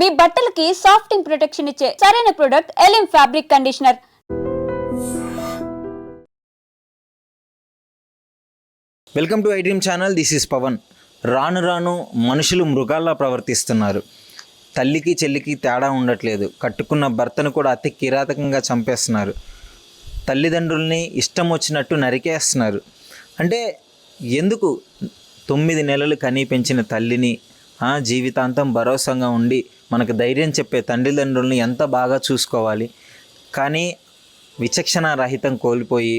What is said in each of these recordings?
మీ బట్టలకి సాఫ్టింగ్ ప్రొటెక్షన్ ఇచ్చే సరైన product ఎలిమ్ fabric conditioner welcome to I dream channel this is Pavan రాను రాను మనుషులు మృగాల్లా ప్రవర్తిస్తున్నారు. తల్లికి చెల్లికి తేడా ఉండట్లేదు. కట్టుకున్న భర్తను కూడా అతి కిరాతకంగా చంపేస్తున్నారు. తల్లిదండ్రుల్ని ఇష్టం వచ్చినట్టు నరికేస్తున్నారు. అంటే ఎందుకు తొమ్మిది నెలలు కనీ పెంచిన తల్లిని ఆ, జీవితాంతం భరోసాగా ఉండి మనకు ధైర్యం చెప్పే తల్లిదండ్రుల్ని ఎంత బాగా చూసుకోవాలి. కానీ విచక్షణ రహితం కోల్పోయి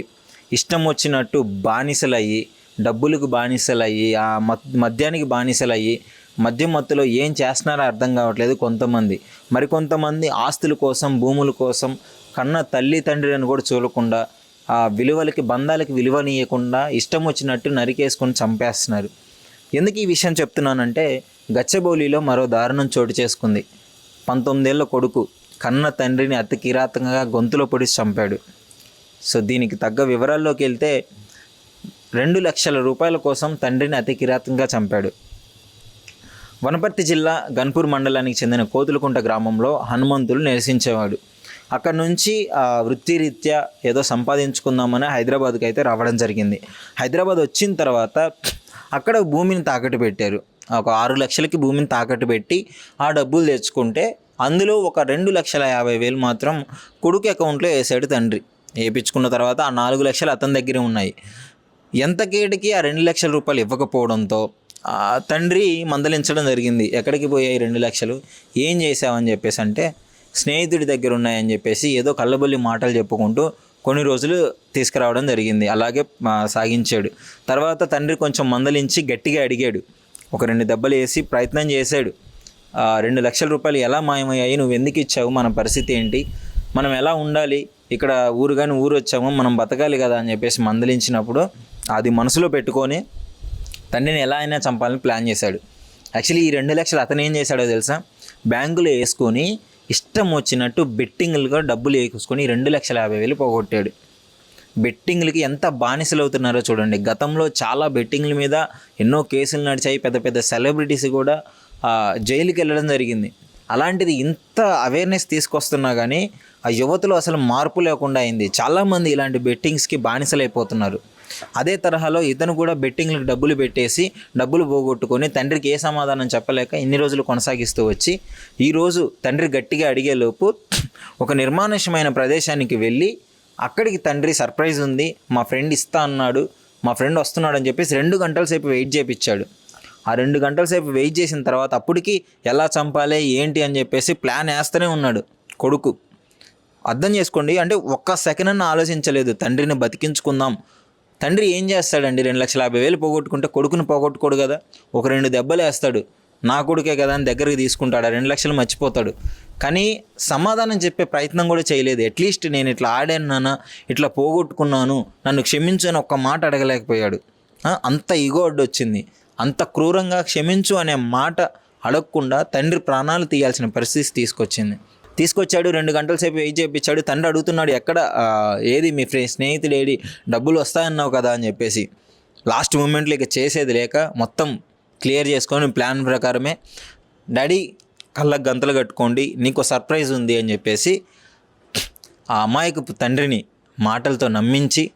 ఇష్టం వచ్చినట్టు బానిసలయ్యి డబ్బులకు బానిసలయ్యి ఆ మద్ మద్యానికి బానిసలయ్యి మద్యం మత్తులో ఏం చేస్తున్నారో అర్థం కావట్లేదు కొంతమంది. మరికొంతమంది ఆస్తుల కోసం భూముల కోసం కన్న తల్లి తండ్రిని కూడా చూడకుండా ఆ విలువలకి బంధాలకి విలువనీయకుండా ఇష్టం వచ్చినట్టు నరికేసుకొని చంపేస్తున్నారు. ఎందుకు ఈ విషయం చెప్తున్నానంటే గచ్చబౌలిలో మరో దారుణం చోటు చేసుకుంది. పంతొమ్మిదేళ్ళ కొడుకు కన్న తండ్రిని అతి కిరాతకంగా గొంతులో పొడిచి చంపాడు. సో దీనికి తగ్గ వివరాల్లోకి వెళ్తే రెండు లక్షల రూపాయల కోసం తండ్రిని అతి కిరాతకంగా చంపాడు. వనపర్తి జిల్లా గన్పూర్ మండలానికి చెందిన కోతులకుంట గ్రామంలో హనుమంతులు నివసించేవాడు. అక్కడ నుంచి ఆ, వృత్తిరీత్యా ఏదో సంపాదించుకుందామని హైదరాబాద్కి అయితే రావడం జరిగింది. హైదరాబాద్ వచ్చిన తర్వాత అక్కడ భూమిని తాకట్టు పెట్టారు. ఒక ఆరు లక్షలకి భూమిని తాకట్టు పెట్టి ఆ డబ్బులు తెచ్చుకుంటే అందులో ఒక రెండు లక్షల యాభై వేలు మాత్రం కొడుకు అకౌంట్లో వేసాడు తండ్రి. వేయించుకున్న తర్వాత ఆ నాలుగు లక్షలు అతని దగ్గరే ఉన్నాయి. ఎంత కేటికి ఆ రెండు లక్షల రూపాయలు ఇవ్వకపోవడంతో ఆ తండ్రి మందలించడం జరిగింది. ఎక్కడికి పోయాయి రెండు లక్షలు? ఏం చేసావని చెప్పేసి అంటే స్నేహితుడి దగ్గర ఉన్నాయని చెప్పేసి ఏదో కళ్ళబొల్లి మాటలు చెప్పుకుంటూ కొన్ని రోజులు తీసుకురావడం జరిగింది. అలాగే సాగించాడు. తర్వాత తండ్రి కొంచెం మందలించి గట్టిగా అడిగాడు. ఒక రెండు దెబ్బలు వేసి ప్రయత్నం చేశాడు. రెండు లక్షల రూపాయలు ఎలా మాయమయ్యాయి? నువ్వు ఎందుకు ఇచ్చావు? మన పరిస్థితి ఏంటి? మనం ఎలా ఉండాలి? ఇక్కడ ఊరు కానీ ఊరు వచ్చాము మనం బతకాలి కదా అని చెప్పేసి మందలించినప్పుడు అది మనసులో పెట్టుకొని తండ్రిని ఎలా అయినా చంపాలని ప్లాన్ చేశాడు. యాక్చువల్లీ ఈ రెండు లక్షలు అతను ఏం చేశాడో తెలుసా? బ్యాంకులో వేసుకొని ఇష్టం వచ్చినట్టు బెట్టింగ్లుగా డబ్బులు వేసుకొని రెండు లక్షల యాభై వేలు పోగొట్టాడు. బెట్టింగ్లకి ఎంత బానిసలు అవుతున్నారో చూడండి. గతంలో చాలా బెట్టింగ్ల మీద ఎన్నో కేసులు నడిచాయి. పెద్ద పెద్ద సెలబ్రిటీస్ కూడా జైలుకి వెళ్ళడం జరిగింది. అలాంటిది ఇంత అవేర్నెస్ తీసుకొస్తున్నా కానీ ఆ యువతలో అసలు మార్పు లేకుండా అయింది. చాలామంది ఇలాంటి బెట్టింగ్స్కి బానిసలైపోతున్నారు. అదే తరహాలో ఇతను కూడా బెట్టింగ్లకు డబ్బులు పెట్టేసి డబ్బులు పోగొట్టుకొని తండ్రికి ఏ సమాధానం చెప్పలేక ఇన్ని రోజులు కొనసాగిస్తూ వచ్చి ఈరోజు తండ్రి గట్టిగా అడిగేలోపు ఒక నిర్మానుష్యమైన ప్రదేశానికి వెళ్ళి అక్కడికి తండ్రి సర్ప్రైజ్ ఉంది మా ఫ్రెండ్ ఇస్తా అన్నాడు మా ఫ్రెండ్ వస్తున్నాడు అని చెప్పేసి రెండు గంటల సేపు వెయిట్ చేయించాడు ఆ రెండు గంటల సేపు వెయిట్ చేసిన తర్వాత అప్పటికి ఎలా చంపాలి ఏంటి అని చెప్పేసి ప్లాన్ వేస్తూనే ఉన్నాడు కొడుకు. అర్థం చేసుకోండి అంటే ఒక్క సెకండ్ అన్న ఆలోచించలేదు తండ్రిని బతికించుకుందాం. తండ్రి ఏం చేస్తాడండి రెండు లక్షల యాభై వేలు పోగొట్టుకుంటే కొడుకుని పోగొట్టుకోడు కదా ఒక రెండు దెబ్బలు వేస్తాడు నా కొడుకే కదా అని దగ్గరికి తీసుకుంటాడు రెండు లక్షలు మర్చిపోతాడు. కానీ సమాధానం చెప్పే ప్రయత్నం కూడా చేయలేదు. అట్లీస్ట్ నేను ఇట్లా ఆడాను నాన్న ఇట్లా పోగొట్టుకున్నాను నన్ను క్షమించు అని ఒక్క మాట అడగలేకపోయాడు. అంత ఈగో అడ్డు వచ్చింది అంత క్రూరంగా క్షమించు అనే మాట అడగకుండా తండ్రి ప్రాణాలు తీయాల్సిన పరిస్థితి తీసుకొచ్చింది. తీసుకొచ్చాడు రెండు గంటల సేపు వెయిట్ చేయించాడు. తండ్రి అడుగుతున్నాడు ఎక్కడ ఏది మీ ఫ్రెండ్ స్నేహితుడు ఏడి డబ్బులు వస్తాయన్నావు కదా అని చెప్పేసి. లాస్ట్ మూమెంట్లో ఇక చేసేది లేక మొత్తం క్లియర్ చేసుకొని ప్లాన్ ప్రకారమే డాడీ కళ్ళకు గంతలు కట్టుకోండి నీకు సర్ప్రైజ్ ఉంది అని చెప్పేసి ఆ అమాయకు తండ్రిని మాటలతో నమ్మించి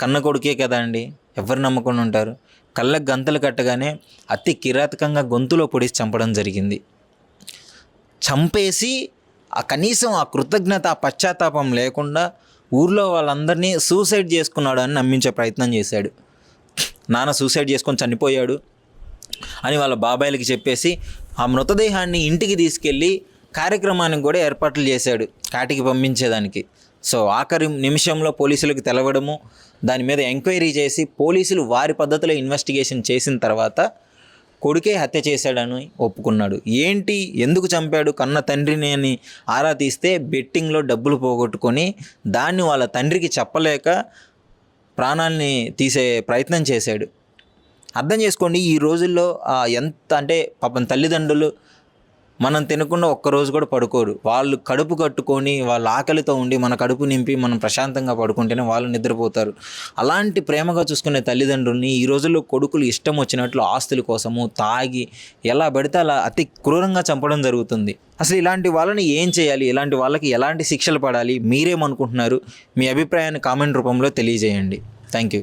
కన్న కొడుకే కదా అండి ఎవరు నమ్మకుండా ఉంటారు? కళ్ళకు గంతలు కట్టగానే అతి కిరాతకంగా గొంతులో పొడిచి చంపడం జరిగింది. చంపేసి ఆ కనీసం ఆ కృతజ్ఞత ఆ పశ్చాత్తాపం లేకుండా ఊర్లో వాళ్ళందరినీ సూసైడ్ చేసుకున్నాడు అని నమ్మించే ప్రయత్నం చేశాడు. నాన్న సూసైడ్ చేసుకొని చనిపోయాడు. అని వాళ్ళ బాబాయిలకి చెప్పేసి ఆ మృతదేహాన్ని ఇంటికి తీసుకెళ్ళి కార్యక్రమానికి కూడా ఏర్పాట్లు చేశాడు కాటికి పంపించేదానికి. సో ఆఖరి నిమిషంలో పోలీసులకు తెలవడము దాని మీద ఎంక్వైరీ చేసి పోలీసులు వారి పద్ధతిలో ఇన్వెస్టిగేషన్ చేసిన తర్వాత కొడుకే హత్య చేశాడని ఒప్పుకున్నాడు. ఏంటి? ఎందుకు చంపాడు? కన్న తండ్రిని అని ఆరా తీస్తే బెట్టింగ్లో డబ్బులు పోగొట్టుకొని దాన్ని వాళ్ళ తండ్రికి చెప్పలేక ప్రాణాల్ని తీసే ప్రయత్నం చేశాడు. అర్థం చేసుకోండి ఈ రోజుల్లో ఎంత అంటే పాపం తల్లిదండ్రులు మనం తినకుండా ఒక్కరోజు కూడా పడుకోరు. వాళ్ళు కడుపు కట్టుకొని వాళ్ళ ఆకలితో ఉండి మన కడుపు నింపి మనం ప్రశాంతంగా పడుకుంటేనే వాళ్ళు నిద్రపోతారు. అలాంటి ప్రేమగా చూసుకునే తల్లిదండ్రుల్ని ఈ రోజుల్లో కొడుకులు ఇష్టం వచ్చినట్లు ఆస్తుల కోసము తాగి ఎలా పడితే అలా అతి క్రూరంగా చంపడం జరుగుతుంది. అసలు ఇలాంటి వాళ్ళని ఏం చేయాలి? ఇలాంటి వాళ్ళకి ఎలాంటి శిక్షలు పడాలి? మీరేమనుకుంటున్నారు? మీ అభిప్రాయాన్ని కామెంట్ రూపంలో తెలియజేయండి. Thank you